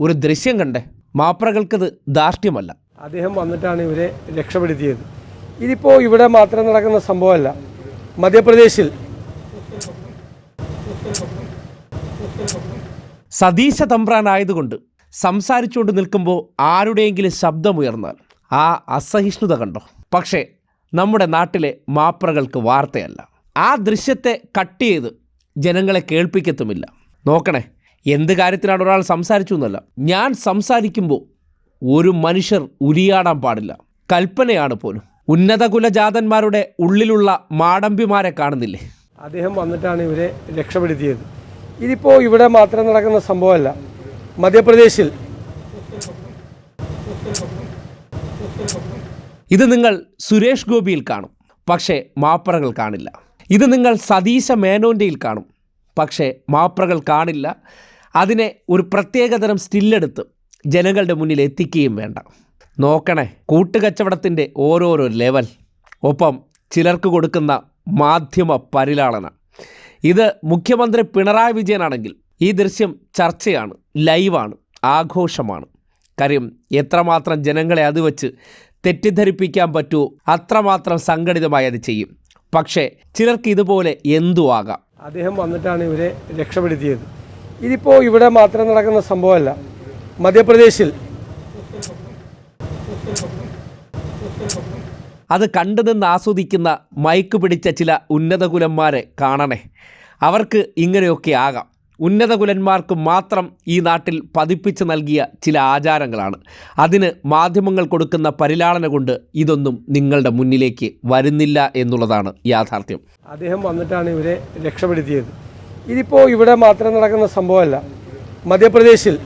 ഒരു ദൃശ്യം കണ്ടേ. മാപ്രകൾക്കത് ധാർഷ്ട്യമല്ല. അദ്ദേഹം വന്നിട്ടാണ് ഇവരെ രക്ഷപ്പെടുത്തിയത്. ഇതിപ്പോൾ ഇവിടെ മാത്രം നടക്കുന്ന സംഭവമല്ല. മധ്യപ്രദേശിൽ. സതീശ തമ്പ്രാനായതുകൊണ്ട് സംസാരിച്ചുകൊണ്ട് നിൽക്കുമ്പോൾ ആരുടെയെങ്കിലും ശബ്ദമുയർന്നാൽ ആ അസഹിഷ്ണുത കണ്ടോ? പക്ഷേ നമ്മുടെ നാട്ടിലെ മാപ്രകൾക്ക് വാർത്തയല്ല. ആ ദൃശ്യത്തെ കട്ട് ചെയ്ത് ജനങ്ങളെ കേൾപ്പിക്കത്തുമില്ല. നോക്കണേ. എന്ത് കാര്യത്തിനാണ് ഒരാൾ സംസാരിച്ചു എന്നല്ല. ഞാൻ സംസാരിക്കുമ്പോൾ ഒരു മനുഷ്യർ ഉരിയാടാൻ പാടില്ല. കൽപ്പനയാണ് പോലും. ഉന്നത കുലജാതന്മാരുടെ ഉള്ളിലുള്ള മാടമ്പിമാരെ കാണുന്നില്ലേ? അദ്ദേഹം വന്നിട്ടാണ് ഇവരെ രക്ഷപ്പെടുത്തിയത്. ഇതിപ്പോൾ ഇവിടെ മാത്രം നടക്കുന്ന സംഭവമല്ല. മധ്യപ്രദേശിൽ. ഇത് നിങ്ങൾ സുരേഷ് ഗോപിയിൽ കാണും. പക്ഷേ മാപ്പറകൾ കാണില്ല. ഇത് നിങ്ങൾ സതീശ മേനോന്റെയിൽ കാണും. പക്ഷേ മാപ്പറകൾ കാണില്ല. അതിനെ ഒരു പ്രത്യേകതരം സ്റ്റില്ലെടുത്ത് ജനങ്ങളുടെ മുന്നിൽ എത്തിക്കുകയും വേണ്ട. നോക്കണേ കൂട്ടുകച്ചവടത്തിന്റെ ഓരോരോ ലെവൽ. ഒപ്പം ചിലർക്ക് കൊടുക്കുന്ന മാധ്യമ പരിലാളന. ഇത് മുഖ്യമന്ത്രി പിണറായി വിജയനാണെങ്കിൽ ഈ ദൃശ്യം ചർച്ചയാണ് ലൈവാണ് ആഘോഷമാണ്. കാര്യം എത്രമാത്രം ജനങ്ങളെ അത് വെച്ച് തെറ്റിദ്ധരിപ്പിക്കാൻ പറ്റുമോ അത്രമാത്രം സംഘടിതമായി അത് ചെയ്യും. പക്ഷേ ചിലർക്ക് ഇതുപോലെ എന്തു ആകാം. അദ്ദേഹം വന്നിട്ടാണ് ഇവരെ രക്ഷപ്പെടുത്തിയത്. ഇതിപ്പോൾ ഇവിടെ മാത്രം നടക്കുന്ന സംഭവമല്ല. മധ്യപ്രദേശിൽ. അത് കണ്ടു നിന്ന് ആസ്വദിക്കുന്ന മയക്ക് പിടിച്ച ചില ഉന്നതകുലന്മാരെ കാണണേ. അവർക്ക് ഇങ്ങനെയൊക്കെ ആകാം. ഉന്നതകുലന്മാർക്ക് മാത്രം ഈ നാട്ടിൽ പതിപ്പിച്ച് നൽകിയ ചില ആചാരങ്ങളാണ്. അതിന് മാധ്യമങ്ങൾ കൊടുക്കുന്ന പരിലാളന കൊണ്ട് ഇതൊന്നും നിങ്ങളുടെ മുന്നിലേക്ക് വരുന്നില്ല എന്നുള്ളതാണ് യാഥാർത്ഥ്യം. അദ്ദേഹം വന്നിട്ടാണ് ഇവരെ രക്ഷപ്പെടുത്തിയത്. ഇതിപ്പോൾ ഇവിടെ മാത്രം നടക്കുന്ന സംഭവമല്ല. മധ്യപ്രദേശിൽ.